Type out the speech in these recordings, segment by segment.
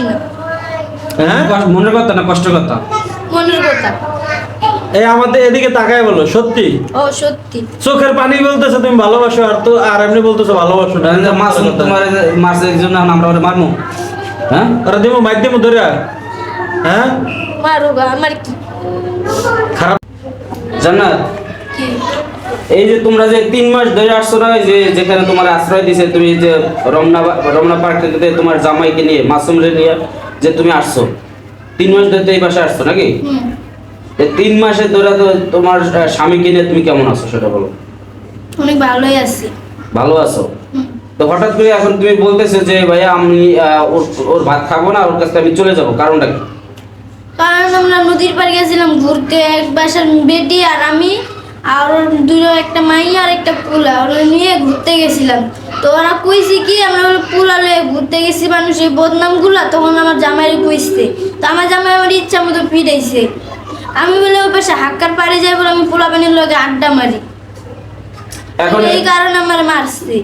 না হ্যাঁ? মনের কথা না কষ্ট কথা? মনের কথা। এই আমাদের এদিকে তাকায় বলো সত্যি? ও সত্যি। চোখের পানি বলতেছো তুমি ভালোবাসো আর তো আর এমনি বলতেছো ভালোবাসো না। মাসুম তোমার মাসে একজন আমরা ওরে মারমু। হ্যাঁ? ওরা দিমো মাইক দিমো ধরে। হ্যাঁ? মারো গা, আমার কি? খারাপ জান্নাত। কি? এই যে তোমরা যে তিন মাস ধরে আসছো না যে যেখানে তোমার আশ্রয় দিছে তুমি যে রমনা রমনা পার্ক থেকে তোমার জামাইকে নিয়ে মাসুম রে নিয়ে যে তুমি আসছো তিন মাস ধরে এই বাসায় আসছো নাকি? এই তিন মাসে ধরে তো তোমার স্বামীকে নিয়ে তুমি কেমন আছো সেটা বলো। অনেক ভালোই আছি। ভালো আছো? তো হঠাৎ করে এখন তুমি বলতেছো যে ভাইয়া আমি ওর ভাত খাব না ওর কাছ থেকে আমি চলে যাব। কারণটা কি? কারণ আমরা নদীর পাড়ে গেছিলাম ঘুরতে এক বাসার বেটি আর আমি। আর দুটো একটা মাই আর একটা পোলা ওরা নিয়ে ঘুরতে গেছিলাম। তো ওরা কইছি কি আমরা ওই লয়ে ঘুরতে গেছি মানুষ এই বদনামগুলা। তখন আমার জামাইরে কইছে। তো আমার জামাই আমার ইচ্ছা মতো ফিরাইছে। আমি বলে ওই পাশে হাক্কার পাড়ে যাই বলে আমি পোলা পানির লগে আড্ডা মারি। এই কারণে আমার মারছে।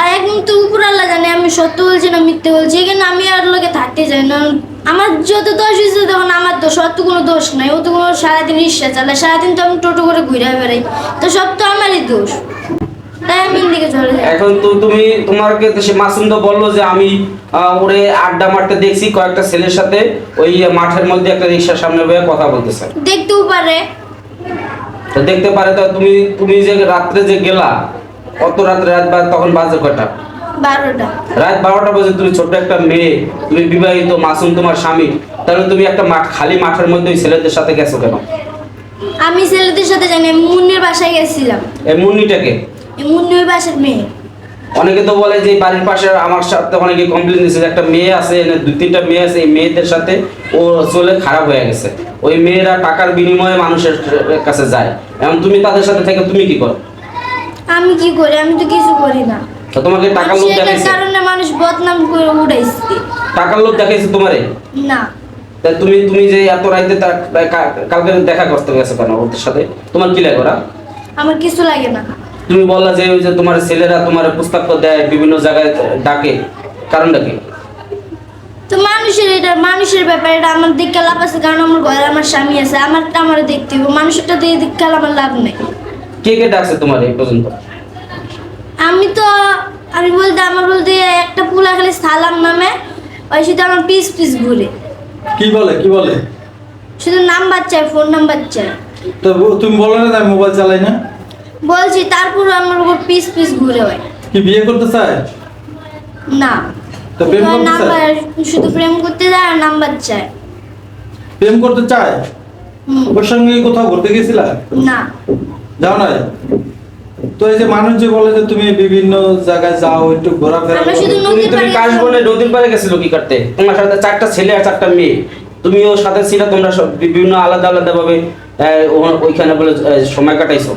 আর এখন তো উপর আল্লাহ জানে আমি সত্য বলছি না মিথ্যে বলছি এখানে আমি আর লোকে থাকতে চাই না। আমার যত দোষ হয়েছে তখন আমার দোষ তো কোনো দোষ নাই ও তো কোনো সারাদিন রিক্সা চালায় সারাদিন তো আমি টোটো করে ঘুরে বেড়াই তো সব তো আমারই দোষ। তাই আমি দিকে চলে যাই। এখন তো তুমি তোমাকে সে মাসুম তো বলল যে আমি ওরে আড্ডা মারতে দেখছি কয়েকটা ছেলের সাথে ওই মাঠের মধ্যে একটা রিক্সার সামনে বয়ে কথা বলতেছে। দেখতেও পারে। তো দেখতে পারে তো তুমি তুমি যে রাত্রে যে গেলা কত রাত রাত বা তখন বাজে কয়টা? রাত বারোটা বাজে তুমি ছোট্ট একটা মেয়ে তুমি বিবাহিত মাসুম তোমার স্বামী তাহলে তুমি একটা মাঠ খালি মাঠের মধ্যে ওই ছেলেদের সাথে গেছো কেন? আমি ছেলেদের সাথে জানি মুন্নির বাসায় গেছিলাম। এই মুন্নিটাকে এই মুন্নি ওই বাসার মেয়ে। অনেকে তো বলে যে বাড়ির পাশে আমার সাথে অনেকে কমপ্লেন দিচ্ছে যে একটা মেয়ে আছে দুই তিনটা মেয়ে আছে এই মেয়েদের সাথে ও চলে খারাপ হয়ে গেছে। ওই মেয়েরা টাকার বিনিময়ে মানুষের কাছে যায়। এখন তুমি তাদের সাথে থেকে তুমি কি করো? আমি কি করি? আমি তো কিছু করি না। তো তোমাকে টাকার লোভ দেখাইছে? কারণে মানুষ বদনাম করে উড়াইছে। টাকার লোভ দেখাইছে তোমারে? না। তা তুমি তুমি যে এত রাইতে কালকে দেখা করতে গেছো কেন ওদের সাথে? তোমার কি লাগে ওরা? আমার কিছু লাগে না। তুমি বললা যে ওই যে তোমার ছেলেরা তোমার পুস্তক দেয় বিভিন্ন জায়গায় ডাকে। কারণটা কি? তো মানুষের এটা মানুষের ব্যাপার এটা আমার দিক লাভ আছে কারণ আমার ঘরে আমার স্বামী আছে। আমারটা আমার দেখতে হবে। মানুষেরটা দিয়ে দিক আমার লাভ নেই। কে কে ডাকছে তোমার এই পর্যন্ত? আমি তো আমি বলতে আমার বলতে একটা পুলা খালি সালাম নামে ওই শুধু আমার পিস পিস ঘুরে কি বলে কি বলে? শুধু নাম্বার চাই ফোন নাম্বার চাই তো তুমি বলো না আমি মোবাইল চালাই না? বলছি তারপর আমার উপর পিস পিস ঘুরে হয়। কি বিয়ে করতে চায়? না। তো প্রেম করতে চায়? শুধু প্রেম করতে যায় আর নাম্বার চায় প্রেম করতে চায়? ওর সঙ্গে কোথাও ঘুরতে গেছিলা? না। যাও না তো এই যে মানুষ যে বলে যে তুমি বিভিন্ন জায়গায় যাও একটু ঘোরাফেরা তুমি তুমি গেছিলাম। বলে নদীর পাড়ে গেছিল কি করতে তোমার সাথে চারটা ছেলে আর চারটা মেয়ে। তুমি ওর সাথে ছিল তোমরা সব বিভিন্ন আলাদা আলাদা ভাবে ওইখানে বলে সময় কাটাইছো।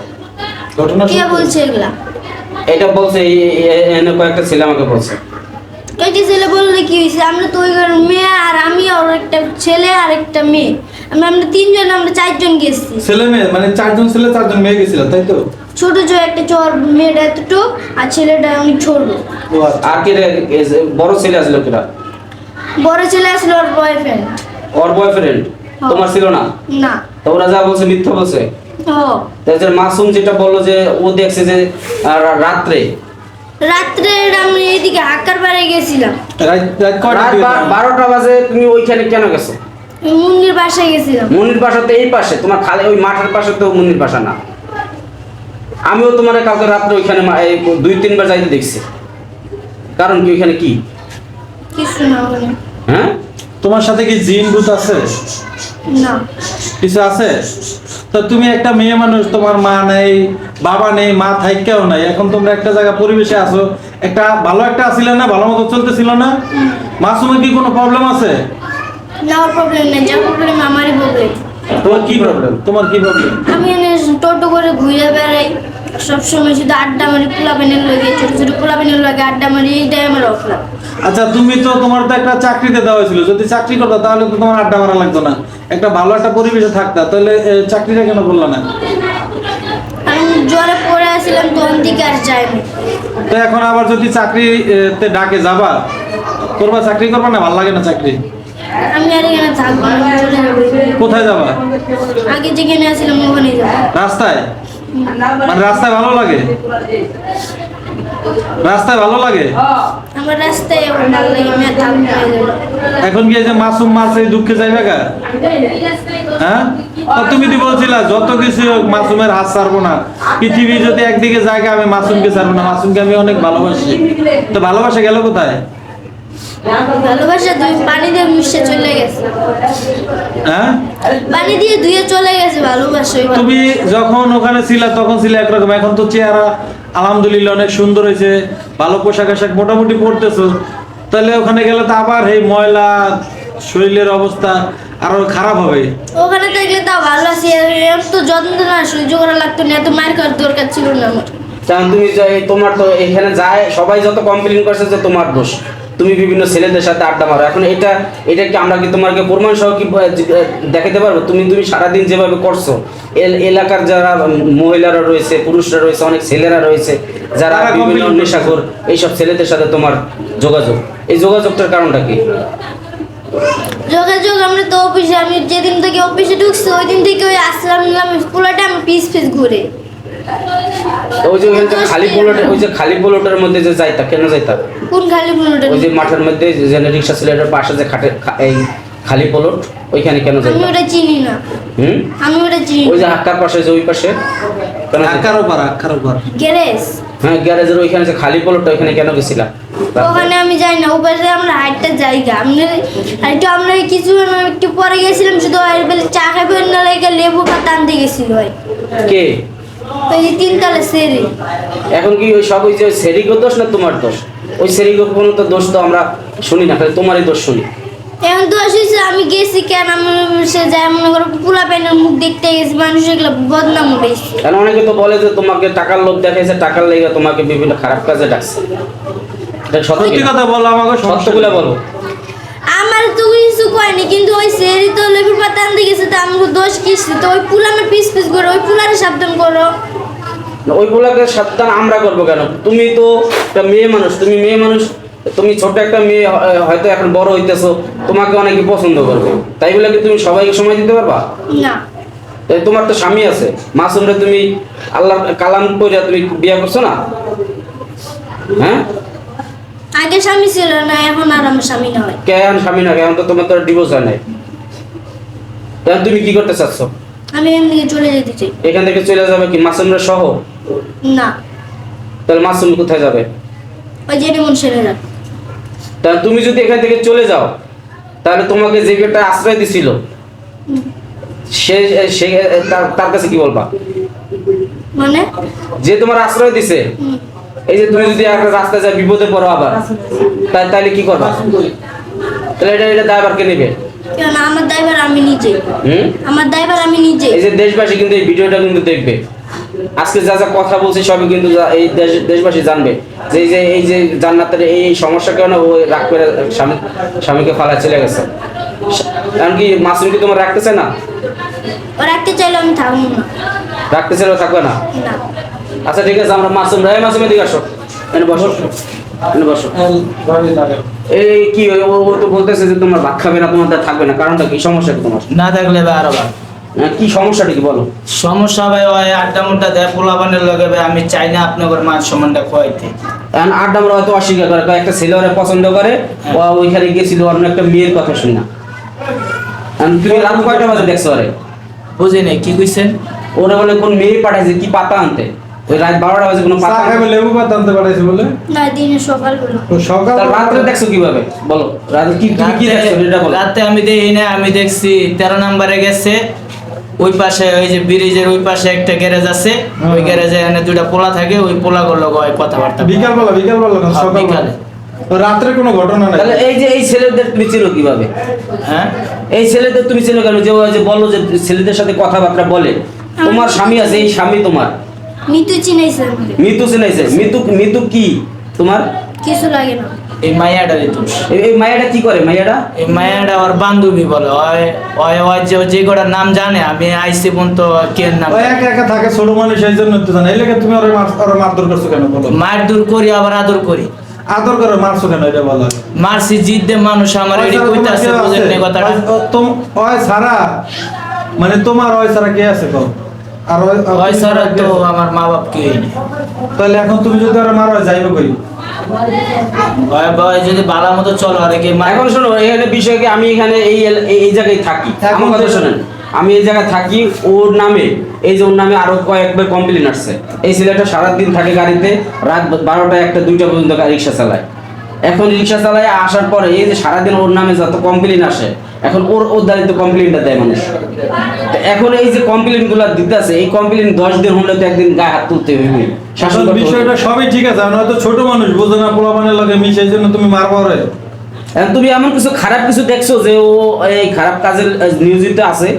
ঘটনা কে বলছে এগুলা? এটা বলছে এনে কয়েকটা ছেলে আমাকে বলছে। কয়েকটি ছেলে বললে কি হয়েছে? আমরা তো ওই মেয়ে আর আমি আর একটা ছেলে আর একটা মেয়ে। আমরা আমরা তিনজন আমরা চারজন গেছি। ছেলে মেয়ে মানে চারজন ছেলে চারজন মেয়ে গেছিল তাই তো? ছোট ছোট একটা চর মেয়েটা এতটুকু আর ছেলেটা অনেক ছোট ও আচ্ছা। আর কে রে- বড় ছেলে আসলো কিরা বড় ছেলে আসলো ওর বয়ফ্রেন্ড ওর বয়ফ্রেন্ড তোমার ছিল না? না। তো ওরা যা বলছে মিথ্যা বলছে? ও তাই মাসুম যেটা বলল যে ও দেখছে যে রাত্রে। রাত্রে আমি এইদিকে হাক্কার পাড়ে গেছিলাম? বারোটা বাজে তুমি ওইখানে কেন গেছো? মুন্নির বাসায় গেছিলাম। মুনির বাসা তো এই পাশে তোমার খালি ওই মাঠের পাশে তো মুনির বাসা না। আমিও তোমার কালকে রাত্রে ওইখানে দুই তিনবার যাইতে দেখছি। কারণ কি ওইখানে কি। হ্যাঁ? তোমার সাথে কি জিন ভূত আছে? না। কিছু আছে? তো তুমি একটা মেয়ে মানুষ তোমার মা নেই বাবা নেই মা থাইকেও নাই। এখন তোমরা একটা জায়গা পরিবেশে আছো। একটা ভালো একটা আসিলে না ভালো মতো চলতেছিল না? মাসুমের কি কোনো প্রবলেম আছে? না প্রবলেম নেই। যা প্রবলেম আমারই প্রবলেম তোমার কি প্রবলেম তোমার কি প্রবলেম আমি টোটো করে ঘুরে বেড়াই। সবসময় শুধু আড্ডা মারি পোলা পেনের লাগে ছোট ছোট পোলা পেনের লাগে আড্ডা মারি এইটাই আমার অফলাম আচ্ছা তুমি তো তোমার তো একটা চাকরিতে দেওয়া হয়েছিল। যদি চাকরি করতো তাহলে তো তোমার আড্ডা মারা লাগতো না। একটা ভালো একটা পরিবেশে থাকতা তাহলে চাকরিটা কেন করল না? আমি জ্বরে পড়ে আসছিলাম তখন থেকে আর যাইনি তো এখন আবার যদি চাকরিতে ডাকে যাবা করবা চাকরি করবা না? ভালো লাগে না চাকরি? আমি আর এখানে থাকব কোথায় যাবা? আগে যেখানে আসছিলাম ওখানে যাব। রাস্তায়? মানে রাস্তায় ভালো লাগে? রাস্তায় ভালো লাগে? আমার রাস্তায় এখন ভালো লাগে। এখন কি যে মাসুম মাছ এই দুঃখে যাইবে গা? হ্যাঁ? তুমি তো বলছিলা যত কিছু হোক মাসুমের হাত ছাড়বো না। পৃথিবী যদি একদিকে জায়গা আমি মাসুমকে ছাড়বো না। মাসুমকে আমি অনেক ভালোবাসি। তো ভালোবাসা গেল কোথায়? ভালোবাসা দুই পানি দিয়ে মিশে চলে গেছে। হ্যাঁ? পানি দিয়ে ধুয়ে চলে গেছে ভালোবাসা তুমি যখন ওখানে ছিলা তখন ছিল একরকম। এখন তো চেহারা আলহামদুলিল্লাহ অনেক সুন্দর হয়েছে ভালো পোশাক আশাক মোটামুটি পরতেছো। তাহলে ওখানে গেলে তো আবার এই ময়লা শরীরের অবস্থা আরও খারাপ হবে। ওখানে থাকলে তাও ভালো আছি তো যত্ন না সহ্য করা লাগতো না এত মায়ের করার দরকার ছিল না আমার। তুমি তোমার তো এখানে যায় সবাই যত কমপ্লেন করছে যে তোমার দোষ। তুমি বিভিন্ন ছেলেদের সাথে আড্ডা মারো। এখন এটা এটা কি আমরা কি তোমাকে প্রমাণ সহ কি দেখাতে পারব? তুমি তুমি সারাদিন যেভাবে করছ এলাকার যারা মহিলারা রয়েছে পুরুষরা রয়েছে অনেক ছেলেরা রয়েছে যারা বিভিন্ন। নেশাখোর এইসব ছেলেদের সাথে তোমার যোগাযোগ। এই যোগাযোগটার কারণটা কি? যোগাযোগ আমরা তো অফিসে আমি যেদিন থেকে অফিসে ঢুকছি ওই দিন থেকে ওই আসলাম নিলাম পুরোটা আমি পিস পিস ঘুরে। ওই যে ওখানে খালি পোলোটা ওই যে খালি পোলোটার মধ্যে যে যাইতা কেন যাইতা? কোন খালি ওই যে মাঠের মধ্যে যে রিক্সা ছেলেটার পাশে যে খাটে এই খালি পোলট ওইখানে কেন আমি ওটা চিনি না। হুম? আমি ওটা চিনি ওই যে না। হাক্কার পাশে যে ওই পাশে কেন আকার উপর গ্যারেজ? হ্যাঁ গ্যারেজের ওইখানে যে খালি পোলটটা ওইখানে কেন গেছিলা? ওখানে আমি যাই না ওপাশে আমরা হাইটটা জায়গা আমরা একটু আমরা কিছু একটু পরে গেছিলাম শুধু বেলে চা খাবে না লাগে লেবু পাতা আনতে গেছিল কে? তিনতলা সেরি। এখন কি ওই সব ওই যে সেরিগো দোষ না তোমার দোষ? ওই সেরিগো কোনো তো দোষ তো আমরা শুনি না তোমারই দোষ শুনি। এখন তো আসিস আমি গেছি কেন? আমি সে যায় মনে করো পোলা প্যানের মুখ দেখতে গেছি মানুষ এগুলো বদনাম উঠেছে কারণ অনেকে তো বলে যে তোমাকে টাকার লোভ দেখাইছে টাকার লেগে তোমাকে বিভিন্ন খারাপ কাজে ডাকছে। এটা সত্যি কথা বলো আমাকে সত্যগুলো বলো? আমার তো কিছু কয়নি কিন্তু ওই সেরি তো লেবুর পাতা আনতে গেছে তো আমার দোষ কিসে তো ওই পুলা আমার পিস পিস করো ওই পুলারে সাবধান করো। ওই ওইগুলাকে সাবধান আমরা করব কেন? তুমি তো একটা মেয়ে মানুষ তুমি মেয়ে মানুষ তুমি ছোট একটা মেয়ে হয়তো এখন বড় হইতেছো তোমাকে অনেকে পছন্দ করবে। তাই বলে কি তুমি সবাইকে সময় দিতে পারবা? না। তাই তোমার তো স্বামী আছে মাসুমরে তুমি আল্লাহ কালাম করে তুমি বিয়ে করছ না? হ্যাঁ? আগে স্বামী ছিল না এখন আর আমার স্বামী না হয় কেন স্বামী না কেন তো তোমার তো ডিভোর্স হয় নাই। এখন তুমি কি করতে চাচ্ছ? আমি এখান থেকে চলে যেতে চাই। এখান থেকে চলে যাবে কি মাসুমরা সহ? না। তাহলে মাসুম কোথায় যাবে? ওই জেনে মন সেরে যাক তাহলে তুমি যদি এখান থেকে চলে যাও তাহলে তোমাকে যে একটা আশ্রয় দিছিল সে সে তার- কাছে কি বলবা? মানে? যে তোমার আশ্রয় দিছে। এই যে তুমি যদি একটা রাস্তায় যায় বিপদে পড়ো আবার তাই তাহলে কি করবা? তাহলে এটা এটা দায়বার কে নেবে? আমার ড্রাইভার আমি নিজে। হুম? আমার ড্রাইভার আমি নিজে। এই যে দেশবাসী কিন্তু এই ভিডিওটা কিন্তু দেখবে। আজকে যা যা কথা বলছি সবই কিন্তু এই দেশ দেশবাসী জানবে। যে এই যে এই যে জান্নাতের এই সমস্যা কারণে ও রাগ করে স্বামী স্বামীকে ফালা চলে গেছে? কারণ কি মাসুম কি তোমার রাখতেছে না? রাখতে চাইলে আমি থাকব না। রাখতে চাইলেও থাকবে না? না। আচ্ছা ঠিক আছে আমরা মাসুম রায় মাসুম এদিকে আসো। এনে বসো। এনে বসো। এই কি ও ও তো বলতেছে যে তোমার ভাত খাবে না তোমার থাকবে না। কারণটা কি? সমস্যা কি তোমার? না থাকলে ভাই আরও ভালো। হ্যাঁ, কি সমস্যাটা কি বলো? সমস্যা ভাই ওই আড্ডা মুড্ডা দেয় পোলাপানের লগে ভাই আমি চাই না আপনাদের মান সম্মানটা খোয়াইতে এখন আড্ডা আমরা হয়তো অস্বীকার করে একটা ছেলে ওরা পছন্দ করে ও ওইখানে গেছিল অন্য একটা মেয়ের কথা শুনি না তুমি রাত কয়টা বাজে দেখছ আরে বুঝি নাই কি কইছেন? ওরা বলে কোন মেয়ে পাঠাইছে কি পাতা আনতে? ওই রাত বারোটা বাজে কোনো পাতা খাবে লেবু পাতা আনতে পাঠাইছে বলে? না দিনে সকালবেলা। তো সকাল তার রাত্রে দেখছ কীভাবে? বলো রাতে কি তুমি কি দেখছ? এটা বলো। রাতে আমি দেখি না আমি দেখছি তেরো নম্বরে গেছে। ওই পাশে ওই যে ব্রিজের ওই পাশে একটা গ্যারেজ আছে। ওই গ্যারেজে এনে দুইটা পোলা থাকে ওই পোলা গুলো হয় কথাবার্তা। বলে। বিকালবেলা বিকালবেলা না হ্যাঁ, সকাল বিকালে। রাত্রে কোনো ঘটনা নাই? তাহলে এই যে এই ছেলেদের তুমি চিনো কীভাবে? হ্যাঁ? এই ছেলেদের তুমি চিনো কেন? যে ওই যে বলো যে ছেলেদের সাথে কথাবার্তা বলে। তোমার স্বামী আছে এই স্বামী তোমার। মিতু চিনাইছে চিনাইছে মৃত্যু মৃত্যু কি? তোমার? কিছু লাগে না। এই মাইয়াটা দোষ এই- এই মায়াটা কি করে? মায়াটা এই মায়াটা ওর বান্ধবী বলে। ওই ওই ওই যে যে নাম জানে আমি আইসি পর্যন্ত কে নাম ওই একা একা থাকে ছোট মানুষ এই জন্য তো জানে। এই তুমি ওরে মার ওরে মারধর করছ কেন বলো? মার করি আবার আদর করি। আদর করে মারছো কেন এটা বলো? মারছি জিদ্দে মানুষ আমার এডি কইতাছে বুঝেন নি কথাটা। তোম ওই সারা মানে তোমার ওই সারা কে আছে কো আর ওই তো আমার মা বাপ কেউ নেই তাহলে এখন তুমি যদি আর মারো যাইবে কই? বয় যদি মতো চলো আর কি মা এখন শোনো এখানে বিষয় কি আমি এখানে এই এই- জায়গায় থাকি। এখন আমার কথা শোনেন। আমি এই জায়গায় থাকি ওর নামে এই যে ওর নামে আরও কয়েকবার কমপ্লেন আসছে। এই ছেলেটা সারাদিন থাকে গাড়িতে রাত বারোটা একটা দুইটা পর্যন্ত রিক্সা চালায়। এখন রিক্সা চালায় আসার পরে এই যে সারাদিন ওর নামে যত কমপ্লেন আসে এখন ওর ওর দাঁড়িয়ে কমপ্লেনটা দেয় মানুষ। এখন এই যে কমপ্লেনগুলা দিতেছে এই কমপ্লেন দশ দিন হলে তো একদিন গায়ে হাত তুলতে হইবে। শাসন। বিষয়টা সবই ঠিক আছে আমি হয়তো ছোট মানুষ বুঝো না পোলাপানের লগে মিশে জন্য তুমি মারবো রে তুমি এমন কিছু খারাপ কিছু দেখছ যে ও এই খারাপ কাজের নিয়োজিত আছে?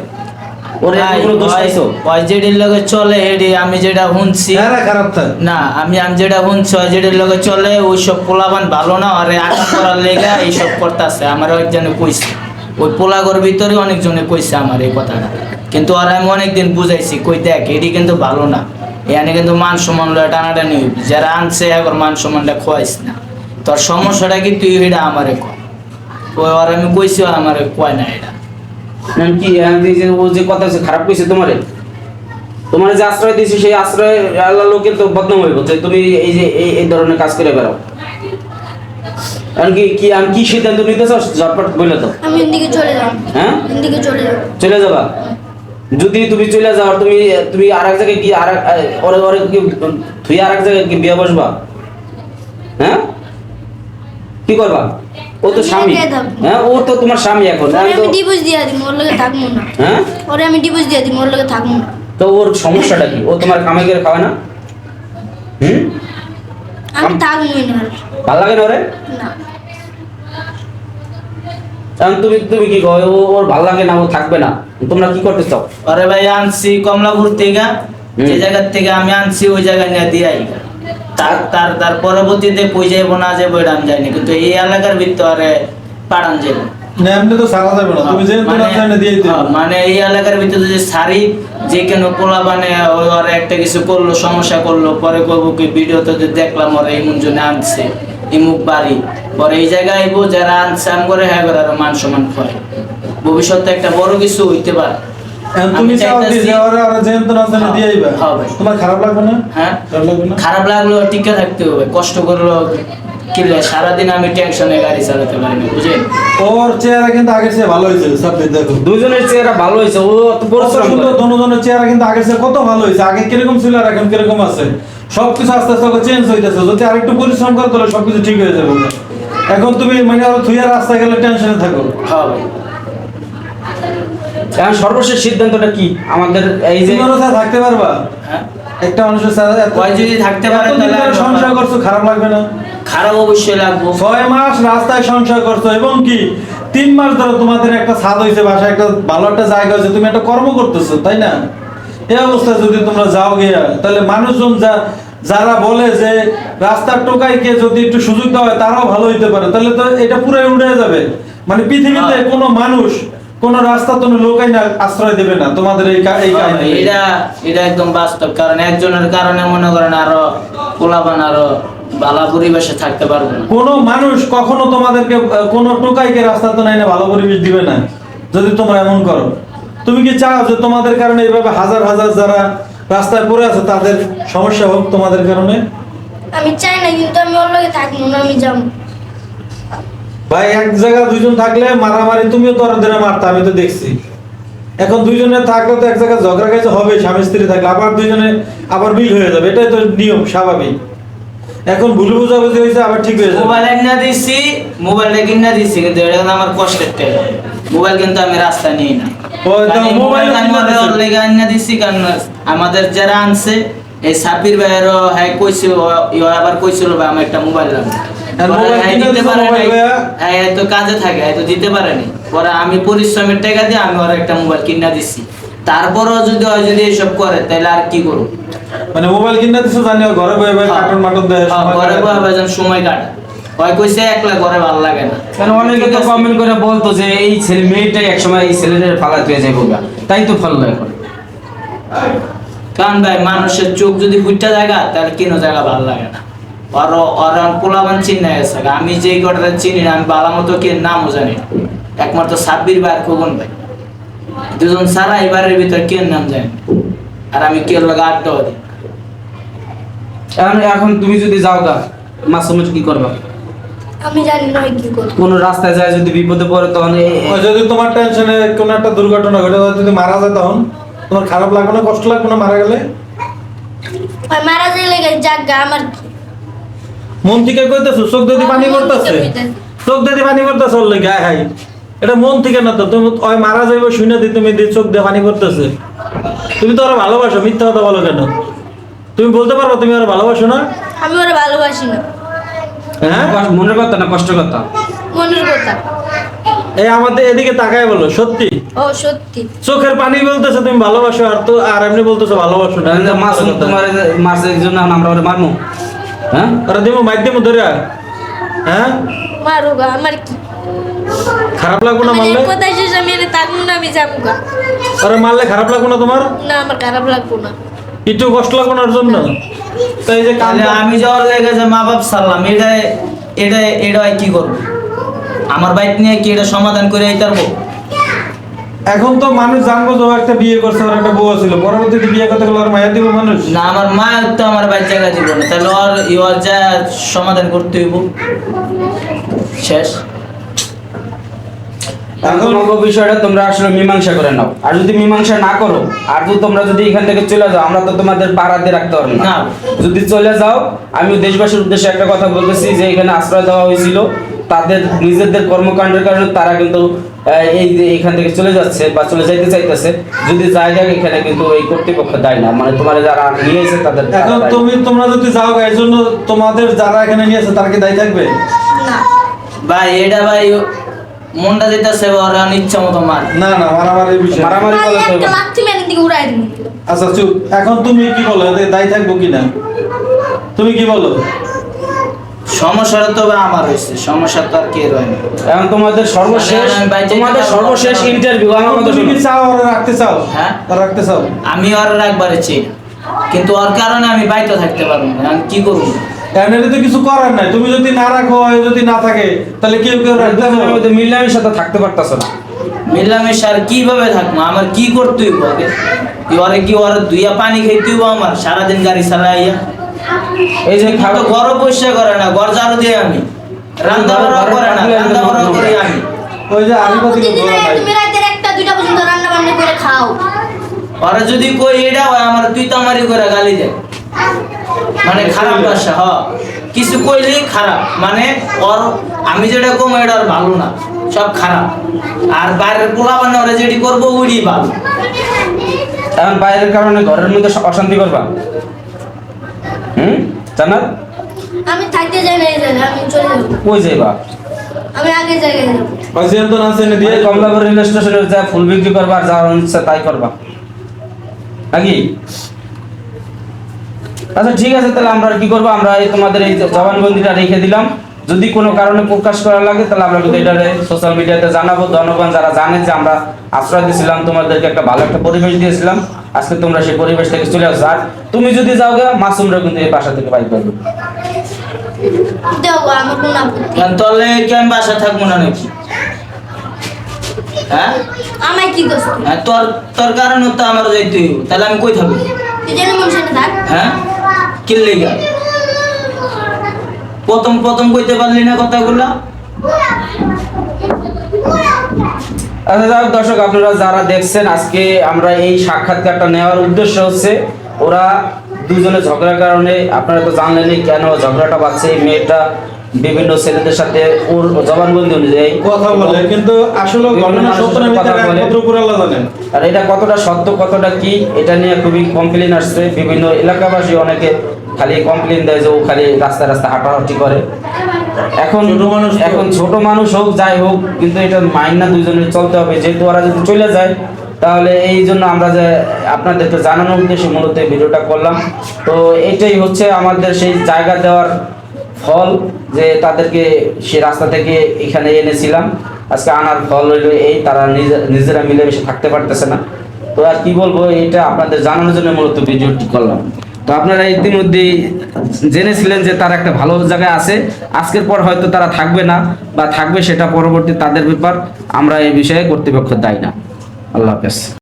ওর কোনো দোষ পাইছো? ওই যেটির লগে চলে এডি আমি যেটা শুনছি। খারাপ থাক। না আমি আমি যেটা শুনছি ওই যেটির লগে চলে ওই সব পোলাবান ভালো না আরে করার লেগা এইসব করতেছে আমার একজনে কইছে। ওই পোলাগর ভিতরে অনেকজনে কইছে আমার এই কথাটা। কিন্তু আর আমি অনেকদিন বুঝাইছি কই দেখ এটি কিন্তু ভালো না। এখানে কিন্তু মান সম্মান লয় টানাটানি হইবে। যারা আনছে এখন মান সম্মানটা খোয়াইস না। তোর সমস্যাটা কি তুই এটা আমারে কয় ওই আর আমি কইছি আর আমারে কয় না এটা। কি ও যে কথা আছে খারাপ কইছে তোমারে? তোমার যে আশ্রয় দিয়েছে সেই আশ্রয় আল্লাহ লোকের তো বদনাম হইব। যে তুমি এই যে এই ধরনের কাজ করে বেড়াও। কি কি আমি কি সিদ্ধান্ত নিতে ঝটপট বলে তো। আমি এদিকে চলে যাব হ্যাঁ? এদিকে চলে যাব চলে যাবা? যদি তুমি চলে যাও আর তুমি তুমি আর এক জায়গায় কি আর ওরে ওরে কি তুই আর এক জায়গায় কি বিয়ে বসবা? হ্যাঁ? কি করবা? ও তো স্বামী। হ্যাঁ ও তো তোমার স্বামী এখন। আমি ডিভোর্স দিয়ে দিই ওর লগে থাকব না। হ্যাঁ? ওরে আমি ডিভোর্স দিয়ে দিই ওর লগে থাকব না। তো ওর সমস্যাটা কি? ও তোমার কামাই করে না? হুম? আমি থাকবোই না ভালো লাগে না ওরে? না। তুমি তুমি কি কো ও ওর ভালো লাগে না ও থাকবে না। তোমরা কি করতে চাও? আরে ভাই আনছি কমলাপুর থেকে। যে। জায়গা থেকে আমি আনছি ওই জায়গায় নিয়ে দিয়ে আই। তার তার তার পরবর্তীতে যাইবো না যাইবো এটা আমি জানি কিন্তু এই এলাকার ভিতরে পাড়ান যাইবো। এমনি মানে- হ্যাঁ, মানে এই এলাকার ভিতরে যে সারি যে কেন পোলা মানে ওর একটা কিছু করল সমস্যা করল পরে কবো কি ভিডিওতে যে দেখলাম ওরা এই জন্য আনছে ইমুক বাড়ি। পরে এই জায়গায় আইবো যারা করে হ্যাঁ মান সম্মান করে। ভবিষ্যতে একটা বড় কিছু হইতে পারে। তুমি চাও যে যেহেতু না জানে দিয়ে আইবা। হ্যাঁ। তোমার খারাপ লাগবে না? হ্যাঁ। খারাপ লাগবে না? খারাপ লাগলেও টিকে থাকতে হবে কষ্ট করল কিনলে সারাদিন আমি টেনশনে গাড়ি চালাতে পারি না বুঝলেন ওর চেহারা কিন্তু আগের চেয়ে ভালো হয়েছে সাব্বির দেখো। দুজনের চেহারা ভালো হয়েছে ও অত পরিশ্রম করে। দনোজনের চেহারা কিন্তু আগের চেয়ে কত ভালো হয়েছে আগে কীরকম ছিল আর এখন কীরকম আছে? সবকিছু আস্তে আস্তে চেঞ্জ হইতেছে যদি আরেকটু পরিশ্রম করে তাহলে সবকিছু ঠিক হয়ে যাবে। এখন তুমি মানে আরও থুইয়া রাস্তায় গেলে টেনশনে থাকো। হ্যাঁ ভাই। এখন সর্বশেষ সিদ্ধান্তটা কি? আমাদের এই যে থাকতে পারবা। হ্যাঁ? একটা মানুষের ওই যদি থাকতে পারে তাহলে সংসার করছ খারাপ লাগবে না। খারাপ অবশ্যই লাগবো। ছয় মাস রাস্তায় সংসার করছ এবং কি? তিন মাস ধরে তোমাদের একটা ছাদ হয়েছে বাসায় একটা ভালো একটা জায়গা হয়েছে তুমি একটা কর্ম করতেছো তাই না? এই অবস্থায় যদি তোমরা যাও গিয়া তাহলে মানুষজন যা যারা বলে যে রাস্তার টোকাইকে যদি একটু সুযোগ দেওয়া হয় তারাও ভালো হইতে পারে। তাহলে তো এটা পুরাই উড়ে যাবে। মানে পৃথিবীতে হ্যাঁ। কোনো মানুষ কোন রাস্তা তো লোকাই না আশ্রয় দেবে না। তোমাদের এই এই এটা এটা একদম বাস্তব। কারণ একজনের কারণে মনে করেন আরও পোলাপান আরও ভালো পরিবেশে থাকতে পারব না। কোনো মানুষ কখনো তোমাদেরকে কোনো টোকাইকে রাস্তা তো নাই না ভালো পরিবেশ দিবে না। যদি তোমরা এমন করো। তুমি কি চাও যে তোমাদের কারণে এইভাবে হাজার হাজার যারা রাস্তায় পড়ে আছে তাদের সমস্যা হোক তোমাদের কারণে? আমি চাই না কিন্তু আমি ওর লগে থাকব না আমি যাব। ভাই এক জায়গায় দুইজন থাকলে মারামারি তুমিও তো ওদের মারতে আমি তো দেখছি। এখন দুইজনে থাকলে তো এক জায়গায় ঝগড়া কাছে হবে স্বামী স্ত্রী থাকলে আবার দুইজনে আবার বিল হয়ে যাবে এটাই তো নিয়ম স্বাভাবিক। এখন ভুল বুঝাবুঝি হয়েছে আবার ঠিক হয়ে যাবে। মোবাইল কিনা দিছি মোবাইলটা কিনা দিছি কিন্তু এটা আমার কষ্টের টাকা মোবাইল কিন্তু আমি রাস্তা নিই না। ও, তো মোবাইল আনিয়া দিছি। কারণ আমাদের যারা আনছে এই সাব্বির ভাইয়েরও হ্যাঁ কইছিল আবার কইছিল ভাই আমার একটা মোবাইল লাগবে। আর পরে মোবাইল হ্যাঁ কিনা দিতে দিছো পারে মোবাইল নাই। ভাইয়া? হ্যাঁ হ্যাঁ তো কাজে থাকে হ্যাঁ তো দিতে পারেনি পরে আমি পরিশ্রমের টাকা দিয়ে আমি ওর একটা মোবাইল কিনা দিছি। তারপরও যদি হয় যদি এসব করে তাহলে আর কি করব? মানে মোবাইল কিনে দিছো জানি ঘরে বয়ে বয়ে কার্টুন মাটুন দেয় হ্যাঁ, সময় ঘরে। বসে ভাইজান সময় কাটে। হয় কইছে একলা ঘরে ভালো লাগে না। কেন অনেকে তো কমেন্ট করে বলতো যে এই ছেলে মেয়েটাই একসময় এই ছেলেদের ফালাতে হয়ে যাব তাই তো এখন। কারণ ভাই মানুষের চোখ যদি ফুটটা জায়গা তাহলে কেন জায়গা ভালো লাগে না? ওর ওর পোলাবান চিন্তা গেছে আমি যে কটা চিনি না আমি বালা মতো কে নামও জানি একমাত্র সাব্বির ভাই আর খোকন ভাই। দুজন সারা এবারের ভিতর কে নাম জানি আর আমি কে লগা আড্ডাও দিই এখন এখন তুমি যদি যাও গা মাসুমের কি করবা? আমি জানি না কি করব। কোন রাস্তায় যায় যদি বিপদে পড়ে তখন যদি তোমার টেনশনে কোনো একটা দুর্ঘটনা ঘটে যায়, যদি মারা যায় তখন? তোমার খারাপ লাগবে না কষ্ট লাগবে না মারা গেলে? মারা লেগে জাগা আমার কি মন থেকে কইতেছো চোখ যদি পানি মন করতেছে চোখ যদি পানি করতেছে ওর লেগে হাই এটা মন থেকে না তো তুমি ওই মারা যাইবো শুনে দি তুমি দি চোখ দিয়ে পানি করতেছে তুমি তো ওরা ভালোবাসো মিথ্যা কথা বলো কেন? তুমি বলতে পারব তুমি ওরা ভালোবাসো না? আমি ওরা ভালোবাসি না। হ্যাঁ? কষ্ট- মনের কথা না কষ্টের কথা? মনের কথা। এই আমাদের এদিকে তাকায় বলো সত্যি? ও সত্যি। চোখের পানি বলতেছে তুমি ভালোবাসো আর তো আর এমনি বলতেছো ভালোবাসো না। মাসুম তোমার মাসের জন্য আমরা ওরে মারমু? হ্যাঁ? ওরা দিমু মাইর দিমু ধরে। হ্যাঁ? মারুগা আমার কি? খারাপ লাগবো না মারলে? কথা শেষ আমি এনে থাকব না আমি যাব গা ওরা মারলে খারাপ লাগবো না তোমার? না আমার খারাপ লাগবো না। একটু কষ্ট লাগবো না ওর জন্য? তাই যে কান আমি যাওয়ার লেগে যে মা বাপ সারলাম এটা এটা এটা কি করব? আমার বাইক নিয়ে কি এটা সমাধান করে আইতে পারব এখন তো মানুষ জানব যে একটা বিয়ে করছে ওর একটা বউ ছিল। পরবর্তীতে বিয়ে করতে গেলে ওর মায়া দিব মানুষ? না আমার মা তো আমার বাইক জায়গা দিব না। তাহলে ওর ওর যা সমাধান করতে হইব। শেষ। এখন বিষয়টা তোমরা আসলে মীমাংসা করে নাও। আর যদি মীমাংসা না করো আর যদি তোমরা যদি এখান থেকে চলে যাও আমরা তো তোমাদের পাড়া দিয়ে রাখতে পারব না। যদি চলে যাও আমি দেশবাসীর উদ্দেশ্যে একটা কথা বলতেছি যে এখানে আশ্রয় দেওয়া হয়েছিল। তাদের নিজেদের কর্মকাণ্ডের কারণে তারা কিন্তু এই যে এখান থেকে চলে যাচ্ছে বা চলে যাইতে চাইতেছে যদি জায়গা এখানে কিন্তু এই কর্তৃপক্ষ দেয় না। মানে তোমার যারা নিয়েছে তাদের এখন তুমি তোমরা যদি যাও এর জন্য তোমাদের যারা এখানে নিয়ে আছে তারা কি দায়ী থাকবে? না। ভাই এটা ভাই মনটা যেতেছে ওর এখন ইচ্ছা মতো মার না না মারামারি বিষয়। মারামারি করলে তো একটা লাথি মেরে দিকে উড়াই দিবি। আচ্ছা চুপ। এখন তুমি কি বলো এতে দায়ী থাকব কিনা? তুমি কি বলো? সমস্যাটা তো আমার হয়েছে সমস্যা তো আর কে রয় না। এখন তোমাদের সর্বশেষ আমি তোমাদের সর্বশেষ ইন্টারভিউ আমার এখন তুমি চাও ওরা রাখতে চাও? হ্যাঁ? রাখতে চাও? আমি আর একবারে চাই। কিন্তু ওর কারণে আমি বাইতে থাকতে পারব না। আমি কি করব? তো কিছু করার নাই। তুমি যদি না রাখো যদি না থাকে তাহলে কেউ কেউ রাখতে। মিলামের সাথে থাকতে পারতাছো না। মিলামেশা আর কীভাবে থাকব? আমার কি করতে হইব আগে? ওরে কি ওর দুইয়া পানি খাইতে হইব আমার? সারাদিন গাড়ি চালাইয়া? এই যে তো খাবার ঘরও পরিষ্কার করে না ঘর ঝাড়ু দিয়ে আমি। রান্না বাড়াও করে না রান্না বাড়াও করি আমি। ওই যে আমি কত প্রতিদিন তুমি রাতের একটা দুইটা পর্যন্ত রান্না বান্না করে খাও। ওরা যদি কই এটা হয় আমার তুই তো আমারই করে গালি দেয় মানে খারাপ ভাষা হ। কিছু কইলেই খারাপ। মানে ওর আমি যেটা কম এটা ওর ভালো না। সব খারাপ। আর বাইরের পোলা মানে ওরা যেটি করব ওইটি ভালো। এখন বাইরের কারণে ঘরের মধ্যে অশান্তি করবা। হুম? আমি থাকতে যাই না আমি চলে যাব। কই যাইবা? আমি আগে জায়গায় যাব। অক্সিজেন তো না সেনে দিয়ে দিয়ে কমলাপুর রেল স্টেশনে যা ফুল বিক্রি করবা যা ইচ্ছা তাই করবা। নাকি? আচ্ছা ঠিক আছে তাহলে আমরা কি করব? আমরা এই তোমাদের এই জবানবন্দিটা রেখে দিলাম। যদি কোনো কারণে প্রকাশ করা লাগে তাহলে আমরা কিন্তু এটা সোশ্যাল মিডিয়াতে জানাব। জনগণ যারা জানে যে আমরা আশ্রয় দিয়েছিলাম তোমাদেরকে একটা ভালো একটা পরিবেশ দিয়েছিলাম। আজকে তোমরা সেই পরিবেশ থেকে চলে আসছো আর তুমি যদি যাও গে মাসুমরা কিন্তু এই বাসা থেকে আমার আপত্তি কারণ তাহলে কি আমি বাসা থাকব না নাকি? হ্যাঁ? আমায় কি করছ হ্যাঁ, তোর তোর কারণে তো আমার যাইতে হইব। তাহলে আমি কই থাকব? তুই যেন সেটা থাক। হ্যাঁ? কিনলে গা প্রথম প্রথম কইতে পারলি না কথাগুলা? আচ্ছা যাই দর্শক আপনারা যারা দেখছেন আজকে আমরা এই সাক্ষাৎকারটা নেওয়ার উদ্দেশ্য হচ্ছে ওরা দুজনে ঝগড়ার কারণে আপনারা তো জানলেনই কেন ঝগড়াটা বাড়ছে এই মেয়েটা বিভিন্ন ছেলেদের সাথে ওর জবানবন্দি অনুযায়ী কথা বলে কিন্তু আসলে ঘটনা সত্য না কথা বলে। জানেন। আর এটা কতটা সত্য কতটা কি এটা নিয়ে খুবই কমপ্লেন আসছে। বিভিন্ন এলাকাবাসী অনেকে খালি কমপ্লেন দেয় যে ও খালি রাস্তা রাস্তা হাঁটাহাঁটি করে। এখন ছোট মানুষ এখন ছোট মানুষ হোক যাই হোক কিন্তু এটা মাইন না দুইজনের চলতে হবে। যেহেতু ওরা যদি চলে যায় তাহলে এই জন্য আমরা যে আপনাদেরকে জানানোর উদ্দেশ্যে মূলত ভিডিওটা করলাম। তো এটাই হচ্ছে আমাদের সেই জায়গা দেওয়ার ফল যে তাদেরকে সে রাস্তা থেকে এখানে এনেছিলাম। আজকে আনার ফল হইল এই তারা নিজে- নিজেরা মিলেমিশে থাকতে পারতেছে না। তো আর কি বলব এটা আপনাদের জানানোর জন্য মূলত ভিডিওটি করলাম। তো আপনারা ইতিমধ্যেই জেনেছিলেন যে তারা একটা ভালো জায়গায় আছে। আজকের পর হয়তো তারা থাকবে না বা থাকবে সেটা পরবর্তী তাদের ব্যাপার। আমরা এই বিষয়ে কর্তৃপক্ষ দায়ী না। আল্লাহ হাফেজ।